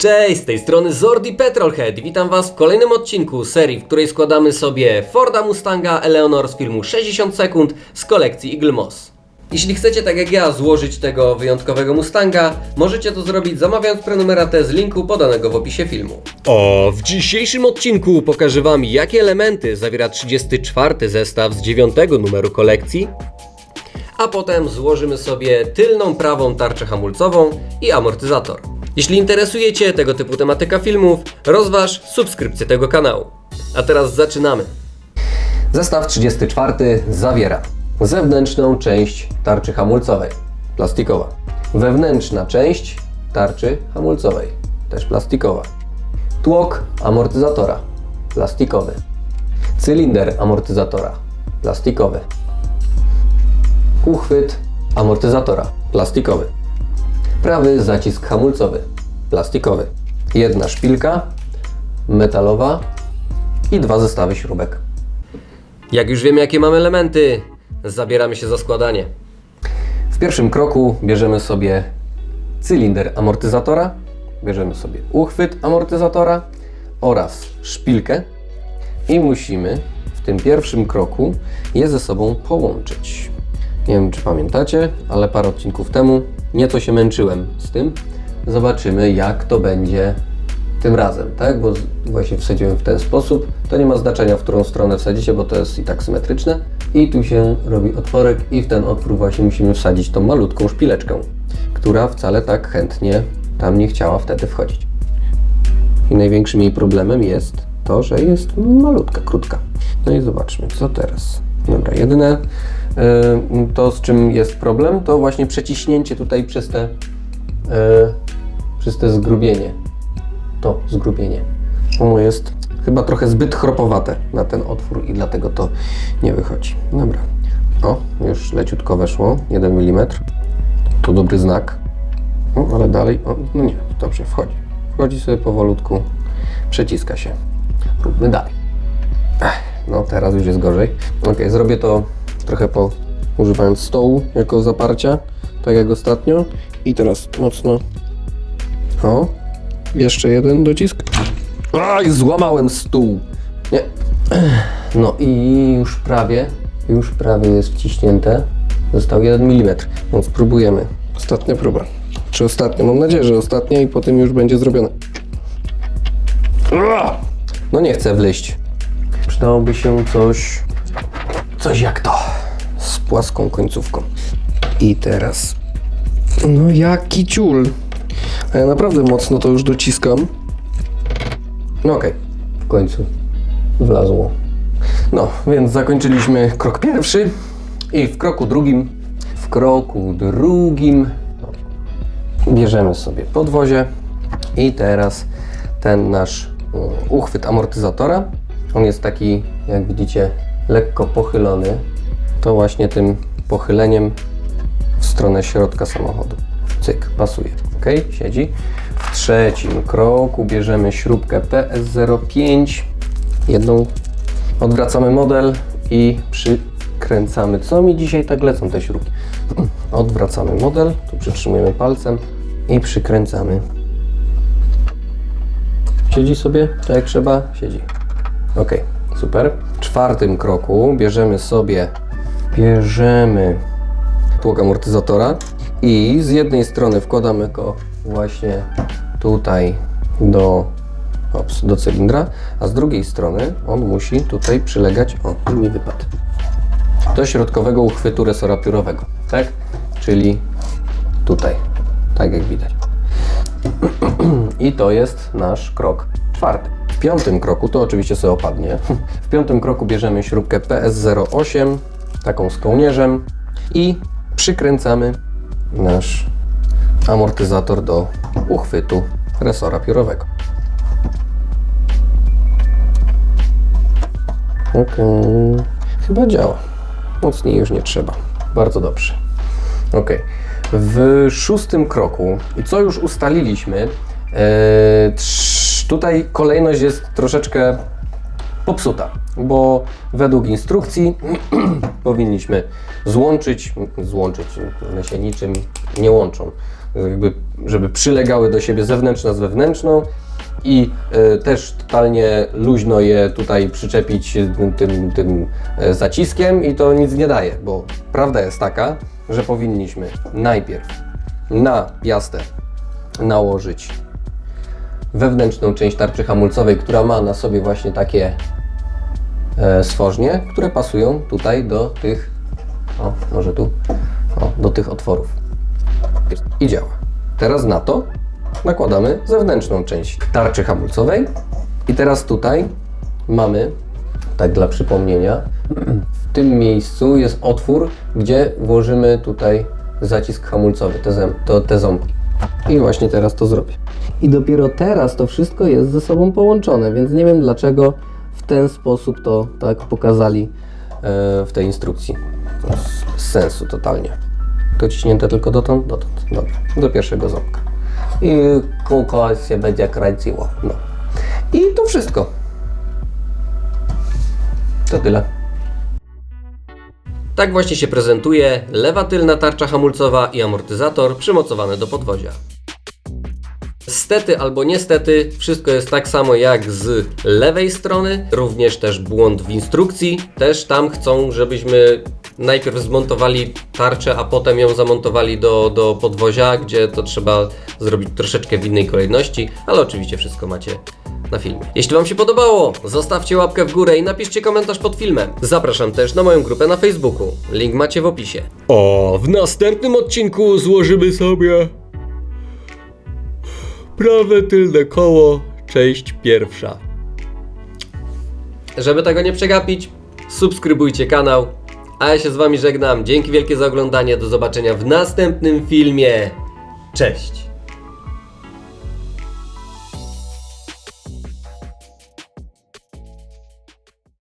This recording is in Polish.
Cześć, z tej strony Zordi Petrolhead witam Was w kolejnym odcinku serii, w której składamy sobie Forda Mustanga Eleanor z filmu 60 sekund z kolekcji Eagle Moss. Jeśli chcecie tak jak ja złożyć tego wyjątkowego Mustanga, możecie to zrobić zamawiając prenumeratę z linku podanego w opisie filmu. O, w dzisiejszym odcinku pokażę Wam jakie elementy zawiera 34 zestaw z 9 numeru kolekcji, a potem złożymy sobie tylną prawą tarczę hamulcową i amortyzator. Jeśli interesuje Cię tego typu tematyka filmów, rozważ subskrypcję tego kanału. A teraz zaczynamy. Zestaw 34 zawiera zewnętrzną część tarczy hamulcowej, plastikowa. Wewnętrzna część tarczy hamulcowej, też plastikowa. Tłok amortyzatora, plastikowy. Cylinder amortyzatora, plastikowy. Uchwyt amortyzatora, plastikowy. Prawy zacisk hamulcowy, plastikowy. Jedna szpilka metalowa i dwa zestawy śrubek. Jak już wiemy, jakie mamy elementy, zabieramy się za składanie. W pierwszym kroku bierzemy sobie cylinder amortyzatora, bierzemy sobie uchwyt amortyzatora oraz szpilkę i musimy w tym pierwszym kroku je ze sobą połączyć. Nie wiem, czy pamiętacie, ale parę odcinków temu nieco się męczyłem z tym. Zobaczymy, jak to będzie tym razem, tak? Bo właśnie wsadziłem w ten sposób. To nie ma znaczenia, w którą stronę wsadzicie, bo to jest i tak symetryczne. I tu się robi otworek i w ten otwór właśnie musimy wsadzić tą malutką szpileczkę, która wcale tak chętnie tam nie chciała wtedy wchodzić. I największym jej problemem jest to, że jest malutka, krótka. No i zobaczmy, co teraz. Dobra, jedyne to, z czym jest problem, to właśnie przeciśnięcie tutaj przez te, y, przez te zgrubienie. To zgrubienie. Ono jest chyba trochę zbyt chropowate na ten otwór i dlatego to nie wychodzi. Dobra. O, już leciutko weszło, 1 mm. To dobry znak. Ale dalej, o, no nie, dobrze, wchodzi. Wchodzi sobie powolutku, przeciska się. Róbmy dalej. No teraz już jest gorzej. Ok, zrobię to trochę po używając stołu jako zaparcia, tak jak ostatnio. I teraz mocno. O, jeszcze jeden docisk. Aj, złamałem stół. Nie. No i już prawie, już prawie jest wciśnięte. Został 1 mm, więc spróbujemy. Ostatnia próba. Czy ostatnia? Mam nadzieję, że ostatnia i potem już będzie zrobione. No nie chcę wleść. Przydałoby się coś, coś jak to, płaską końcówką. I teraz, no jaki ciul. A ja naprawdę mocno to już dociskam. No okej, w końcu wlazło. No, więc zakończyliśmy krok pierwszy i w kroku drugim, w kroku drugim bierzemy sobie podwozie i teraz ten nasz mm, uchwyt amortyzatora, on jest taki, jak widzicie, lekko pochylony, to właśnie tym pochyleniem w stronę środka samochodu. Cyk, pasuje. Ok, siedzi. W trzecim kroku bierzemy śrubkę PS05, jedną, odwracamy model i przykręcamy. Co mi dzisiaj tak lecą te śrubki? Odwracamy model, tu przytrzymujemy palcem i przykręcamy. Siedzi sobie tak jak trzeba? Siedzi. Ok, super. W czwartym kroku bierzemy sobie, bierzemy tłok amortyzatora i z jednej strony wkładamy go właśnie tutaj do, ops, do cylindra, a z drugiej strony on musi tutaj przylegać, o, mi wypadł, do środkowego uchwytu resora piórowego, tak? Czyli tutaj, tak jak widać. I to jest nasz krok czwarty. W piątym kroku, to oczywiście sobie opadnie, w piątym kroku bierzemy śrubkę PS08, taką z kołnierzem i przykręcamy nasz amortyzator do uchwytu resora piórowego. Ok, chyba działa. Mocniej już nie trzeba. Bardzo dobrze. Ok. W szóstym kroku, co już ustaliliśmy, trz- tutaj kolejność jest troszeczkę popsuta, bo według instrukcji powinniśmy złączyć, złączyć, one się niczym nie łączą, jakby, żeby przylegały do siebie zewnętrzna z wewnętrzną i e, też totalnie luźno je tutaj przyczepić tym, tym, tym e, zaciskiem i to nic nie daje, bo prawda jest taka, że powinniśmy najpierw na piastę nałożyć wewnętrzną część tarczy hamulcowej, która ma na sobie właśnie takie e, stworznie, które pasują tutaj do tych, o może tu, o, do tych otworów. I działa. Teraz na to nakładamy zewnętrzną część tarczy hamulcowej i teraz tutaj mamy, tak dla przypomnienia, w tym miejscu jest otwór, gdzie włożymy tutaj zacisk hamulcowy, te, te ząbki. I właśnie teraz to zrobię. I dopiero teraz to wszystko jest ze sobą połączone, więc nie wiem dlaczego w ten sposób to tak pokazali e, w tej instrukcji. Bez sensu totalnie. To ciśnięte tylko dotąd? Dotąd. Dobra, do pierwszego ząbka. I kółko się będzie kręciło. No. I to wszystko. To tyle. Tak właśnie się prezentuje lewa tylna tarcza hamulcowa i amortyzator przymocowane do podwozia. Stety albo niestety, wszystko jest tak samo jak z lewej strony. Również też błąd w instrukcji. Też tam chcą, żebyśmy najpierw zmontowali tarczę, a potem ją zamontowali do, do podwozia, gdzie to trzeba zrobić troszeczkę w innej kolejności, ale oczywiście wszystko macie na filmie. Jeśli Wam się podobało, zostawcie łapkę w górę i napiszcie komentarz pod filmem. Zapraszam też na moją grupę na Facebooku. Link macie w opisie. O, w następnym odcinku złożymy sobie prawe tylne koło, część pierwsza. Żeby tego nie przegapić, subskrybujcie kanał. A ja się z Wami żegnam. Dzięki wielkie za oglądanie. Do zobaczenia w następnym filmie. Cześć!